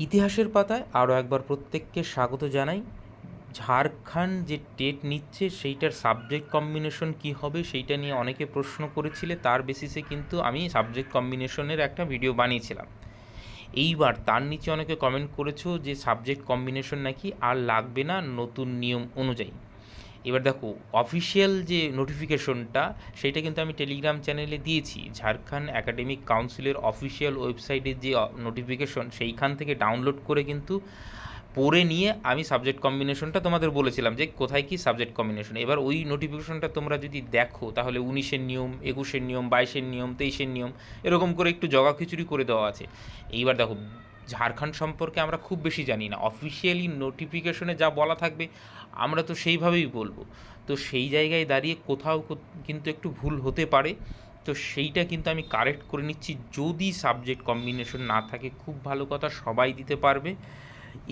ইতিহাসের পাতায় আরও একবার প্রত্যেককে স্বাগত জানাই। ঝাড়খণ্ড যে টেট নিচ্ছে, সেইটার সাবজেক্ট কম্বিনেশন কি হবে সেইটা নিয়ে অনেকে প্রশ্ন করেছিলে, তার বেসিসে কিন্তু আমি সাবজেক্ট কম্বিনেশনের একটা ভিডিও বানিয়েছিলাম। এইবার তার নিচে অনেকে কমেন্ট করেছ যে সাবজেক্ট কম্বিনেশন নাকি আর লাগবে না নতুন নিয়ম অনুযায়ী। এবার দেখো অফিসিয়াল যে নোটিফিকেশনটা সেইটা কিন্তু আমি টেলিগ্রাম চ্যানেলে দিয়েছি। ঝাড়খণ্ড একাডেমিক কাউন্সিলের অফিসিয়াল ওয়েবসাইটের যে নোটিফিকেশন সেইখান থেকে ডাউনলোড করে কিন্তু পড়ে নিয়ে আমি সাবজেক্ট কম্বিনেশনটা তোমাদের বলেছিলাম যে, কোথায় কি সাবজেক্ট কম্বিনেশন এবার ওই নোটিফিকেশনটা তোমরা যদি দেখো, তাহলে উনিশের নিয়ম, একুশের নিয়ম, বাইশের নিয়ম, তেইশের নিয়ম, এরকম করে একটু জগা খিচুড়ি করে দেওয়া আছে। এইবার দেখো ঝাড়খণ্ড সম্পর্কে আমরা খুব বেশি জানি না। অফিসিয়ালি নোটিফিকেশনে যা বলা থাকবে, আমরা তো সেইভাবেই বলব। তো সেই জায়গায় দাঁড়িয়ে কোথাও কিন্তু একটু ভুল হতে পারে। তো সেইটা কিন্তু আমি কারেক্ট করে নিচ্ছি। যদি সাবজেক্ট কম্বিনেশন না থাকে, খুব ভালো কথা, সবাই দিতে পারবে।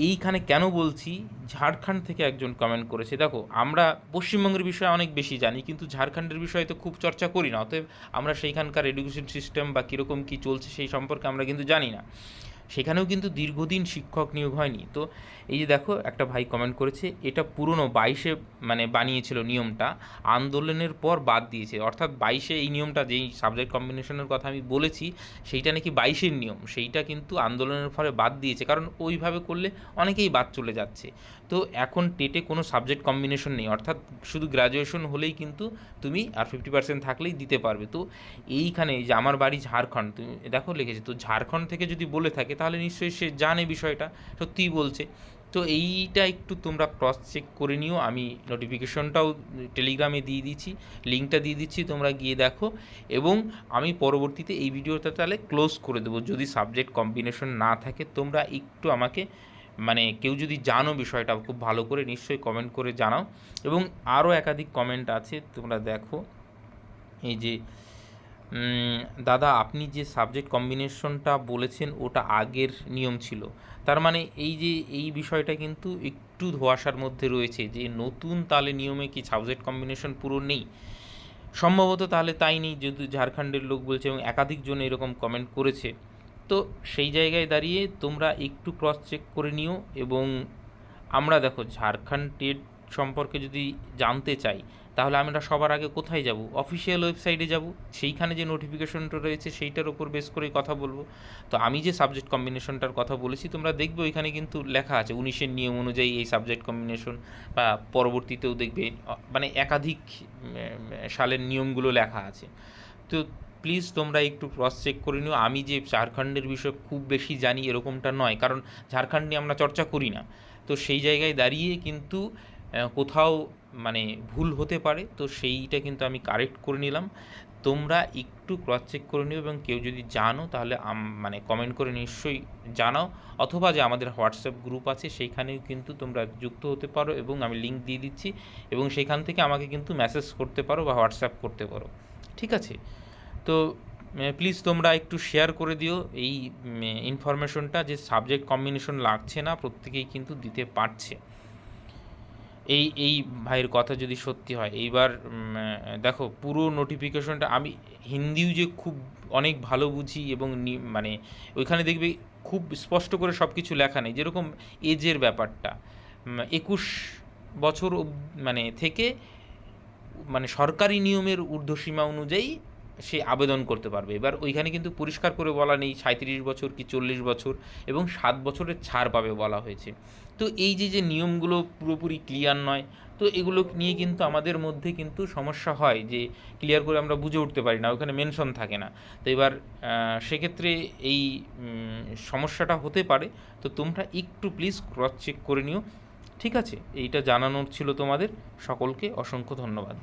এইখানে কেন বলছি? ঝাড়খণ্ড থেকে একজন কমেন্ট করেছে, দেখো, আমরা পশ্চিমবঙ্গের বিষয়ে অনেক বেশি জানি, কিন্তু ঝাড়খণ্ডের বিষয়ে তো খুব চর্চা করি না, অতএব আমরা সেইখানকার এডুকেশন সিস্টেম বা কীরকম কী চলছে সেই সম্পর্কে আমরা কিন্তু জানি না। সেখানেও কিন্তু দীর্ঘদিন শিক্ষক নিয়োগ হয়নি। তো এই যে দেখো, একটা ভাই কমেন্ট করেছে, এটা পুরনো বাইশে মানে বানিয়েছিল নিয়মটা, আন্দোলনের পর বাদ দিয়েছে। অর্থাৎ বাইশে এই নিয়মটা, যেই সাবজেক্ট কম্বিনেশনের কথা আমি বলেছি, সেইটা নাকি বাইশের নিয়ম, সেইটা কিন্তু আন্দোলনের ফলে বাদ দিয়েছে। কারণ ওইভাবে করলে অনেকেই বাদ চলে যাচ্ছে। তো এখন টেটে কোনো সাবজেক্ট কম্বিনেশন নেই। অর্থাৎ শুধু গ্র্যাজুয়েশন হলেই কিন্তু তুমি আর ফিফটি পার্সেন্ট থাকলেই দিতে পারবে। তো এইখানে যে আমার বাড়ি ঝাড়খণ্ড, তুমি দেখো লিখেছে, তো ঝাড়খণ্ড থেকে যদি বলে থাকে তাহলে নিশ্চয়ই সে জানে বিষয়টা সত্যিই বলছে। তো এইটা একটু তোমরা ক্রস চেক করে নিও। আমি নোটিফিকেশনটাও টেলিগ্রামে দিয়ে দিচ্ছি লিঙ্কটা দিয়ে দিচ্ছি, তোমরা গিয়ে দেখো। এবং আমি পরবর্তীতে এই ভিডিওটা তাহলে ক্লোজ করে দেবো। যদি সাবজেক্ট কম্বিনেশন না থাকে, তোমরা একটু আমাকে মানে কেউ যদি জানো বিষয়টা, খুব ভালো করে নিশ্চয়ই কমেন্ট করে জানাও। এবং আরও একাধিক কমেন্ট আছে, তোমরা দেখো। এই যে দাদা, আপনি যে সাবজেক্ট কম্বিনেশনটা বলেছেন, ওটা আগের নিয়ম ছিল। তার মানে এই যে, এই বিষয়টা কিন্তু একটু ধোয়াশার মধ্যে রয়েছে যে, নতুন তালে নিয়মে কি সাবজেক্ট কম্বিনেশন পুরো নেই? সম্ভবত তাহলে তাই নেই, যেহেতু ঝাড়খণ্ডের লোক বলছে এবং একাধিকজন এরকম কমেন্ট করেছে। তো সেই জায়গায় দাঁড়িয়ে তোমরা একটু ক্রস চেক করে নিও এবং আমরা দেখো ঝাড়খণ্ড টেট সম্পর্কে যদি জানতে চাই, তাহলে আমরা সবার আগে কোথায় যাব? অফিসিয়াল ওয়েবসাইটে যাব? সেইখানে যে নোটিফিকেশনটা রয়েছে, সেইটার উপর বেস করে কথা বলব। তো আমি যে সাবজেক্ট কম্বিনেশনটার কথা বলেছি, তোমরা দেখবে ওইখানে কিন্তু লেখা আছে, উনিশের নিয়ম অনুযায়ী এই সাবজেক্ট কম্বিনেশন বা পরবর্তীতেও দেখবে মানে একাধিক সালের নিয়মগুলো লেখা আছে। তো প্লিজ তোমরা একটু ক্রস চেক করে নিও। আমি যে ঝাড়খণ্ডের বিষয়ে খুব বেশি জানি এরকমটা নয়, কারণ ঝাড়খণ্ড নিয়ে আমরা চর্চা করি না। তো সেই জায়গায় দাঁড়িয়ে কিন্তু কোথাও মানে ভুল হতে পারে, তো সেইটা কিন্তু আমি কারেক্ট করে নিলাম। তোমরা একটু ক্রস চেক করে নিও এবং কেউ যদি জানো তাহলে মানে কমেন্ট করে নিশ্চয়ই জানাও। অথবা যে আমাদের হোয়াটসঅ্যাপ গ্রুপ আছে সেইখানেও কিন্তু তোমরা যুক্ত হতে পারো এবং আমি লিঙ্ক দিয়ে দিচ্ছি এবং সেখান থেকে আমাকে কিন্তু মেসেজ করতে পারো বা হোয়াটসঅ্যাপ করতে পারো। ঠিক আছে? তো প্লিজ তোমরা একটু শেয়ার করে দিও। এই ইনফরমেশনটা যে সাবজেক্ট কম্বিনেশন লাগছে না, প্রত্যেকেই কিন্তু দিতে পারছে। এই এই ভাইয়ের কথা যদি সত্যি হয়, এইবার দেখো, পুরো নোটিফিকেশনটা আমি হিন্দিও যে খুব অনেক ভালো বুঝি এবং মানে ওইখানে দেখবে খুব স্পষ্ট করে সব কিছু লেখা নেই। যেরকম এজের ব্যাপারটা একুশ বছর মানে থেকে মানে সরকারি নিয়মের ঊর্ধ্বসীমা অনুযায়ী সে আবেদন করতে পারবে। এবার ওইখানে কিন্তু পরিষ্কার করে বলা নেই সাঁত্রিশ বছর কি চল্লিশ বছর এবং সাত বছরের ছাড় পাবে বলা হয়েছে। তো এই যে যে নিয়মগুলো পুরোপুরি ক্লিয়ার নয়, তো এগুলো নিয়ে কিন্তু আমাদের মধ্যে কিন্তু সমস্যা হয় যে ক্লিয়ার করে আমরা বুঝে উঠতে পারি না, ওখানে মেনশন থাকে না। তো এবার সেক্ষেত্রে এই সমস্যাটা হতে পারে। তো তোমরা একটু প্লিজ ক্রস চেক করে নিও। ঠিক আছে? এইটা জানানোর ছিল তোমাদের। সকলকে অসংখ্য ধন্যবাদ।